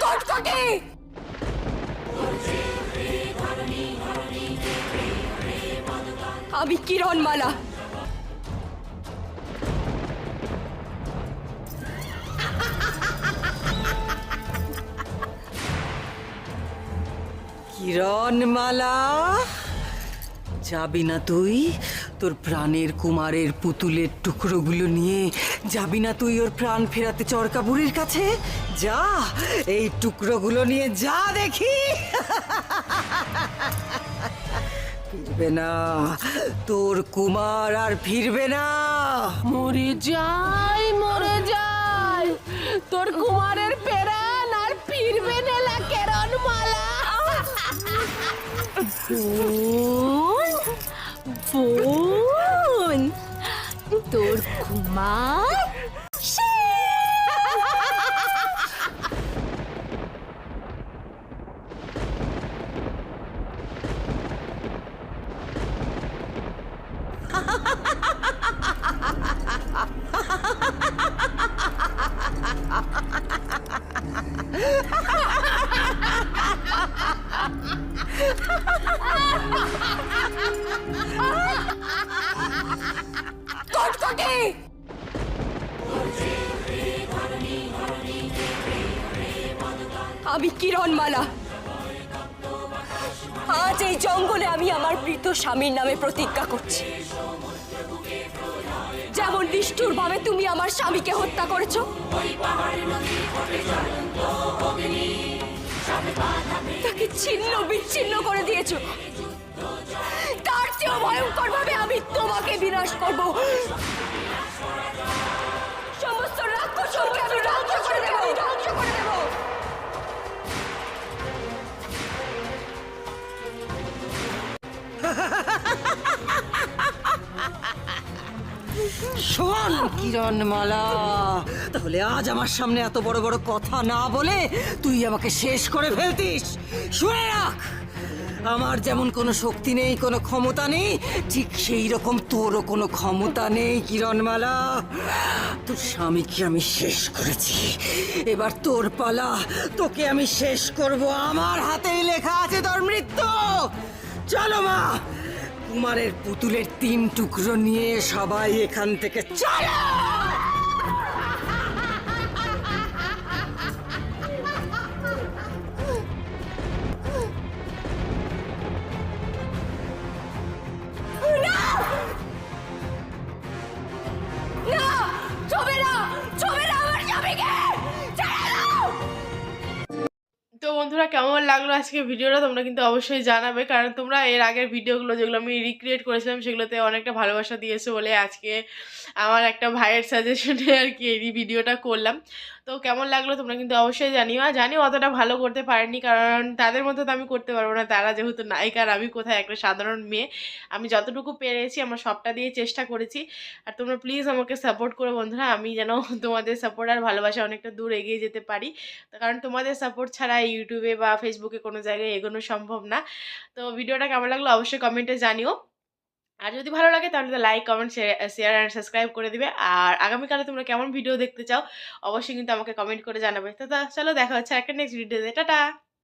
কটকটি আমি কিরণমালা। কিরণমালা? যাবি না তুই? তোর প্রাণের কুমারের পুতুলের টুকরোগুলো নিয়ে যাবি না তুই ওর প্রাণ ফেরাতে চরকাবুড়ির কাছে? যা এই টুকরোগুলো নিয়ে যা দেখি। ফিরবে না। তোর কুমার আর ফিরবে না। মরে যাই মরে যাই। তোর কুমারের পেরান আর ফিরবে না কেরন মালা বোন তোর কুমার কটকটি আমি কিরণমালা। আজ এই জঙ্গলে আমি আমার মৃত স্বামীর নামে প্রতিজ্ঞা করছি। যেমন নিষ্ঠুর ভাবে তুমি আমার স্বামীকে হত্যা করেছ, তাকে ছিন্ন বিচ্ছিন্ন করে দিয়েছ। তার চেয়েও ভয়ঙ্কর ভাবে আমি তোমাকে বিনাশ করব। শোন, কিরণমালা। তাহলে আজ আমার সামনে এত বড় বড় কথা না বলে তুই আমাকে শেষ করে ফেলতিস। শুনে রাখ। আমার যেমন কোনো শক্তি নেই, কোনো ক্ষমতা নেই, ঠিক সেই রকম তোরও কোনো ক্ষমতা নেই, কিরণমালা। তোর স্বামীকে আমি শেষ করেছি। এবার তোর পালা, তোকে আমি শেষ করব। আমার হাতেই লেখা আছে তোর মৃত্যু। চলো মা কুমারের পুতুলের তিন টুকরো নিয়ে সবাই এখান থেকে চলো! বন্ধুরা, কেমন লাগল আজকে ভিডিওটা? তোমরা কিন্তু অবশ্যই জানাবে, কারণ তোমরা এর আগের ভিডিওগুলো যেগুলো আমি রিক্রিয়েট করেছিলাম, সেগুলোতে অনেকটা ভালোবাসা দিয়েছ বলে আজকে আমার একটা ভাইয়ের সাজেশনে আর কি এই ভিডিওটা করলাম। তো কেমন লাগল তোমরা কিন্তু অবশ্যই জানিও। আর জানিও অতটা ভালো করতে পারেনি কারণ তাদের মতো তো আমি করতে পারব না। তারা যেহেতু নায়িকা আর আমি কোথায় একটা সাধারণ মেয়ে, আমি যতটুকু পেরেছি আমার সবটা দিয়ে চেষ্টা করেছি। আর তোমরা প্লিজ আমাকে সাপোর্ট করো বন্ধুরা, আমি যেন তোমাদের সাপোর্ট আর ভালোবাসা অনেকটা দূর এগিয়ে যেতে পারি। কারণ তোমাদের সাপোর্ট ছাড়া ইউটিউবে বা ফেসবুকে কোনো জায়গায় এগোনো সম্ভব না। তো ভিডিওটা কেমন লাগল অবশ্যই কমেন্টে জানিও। আর যদি ভালো লাগে তাহলে তো like comment share and subscribe করে দিবে। আর আগামীকালে তোমরা কেমন ভিডিও দেখতে চাও, অবশ্যই কিন্তু আমাকে কমেন্ট করে জানাবে। তো চলো দেখা হচ্ছে একটা নেক্সট ভিডিওতে টাটা!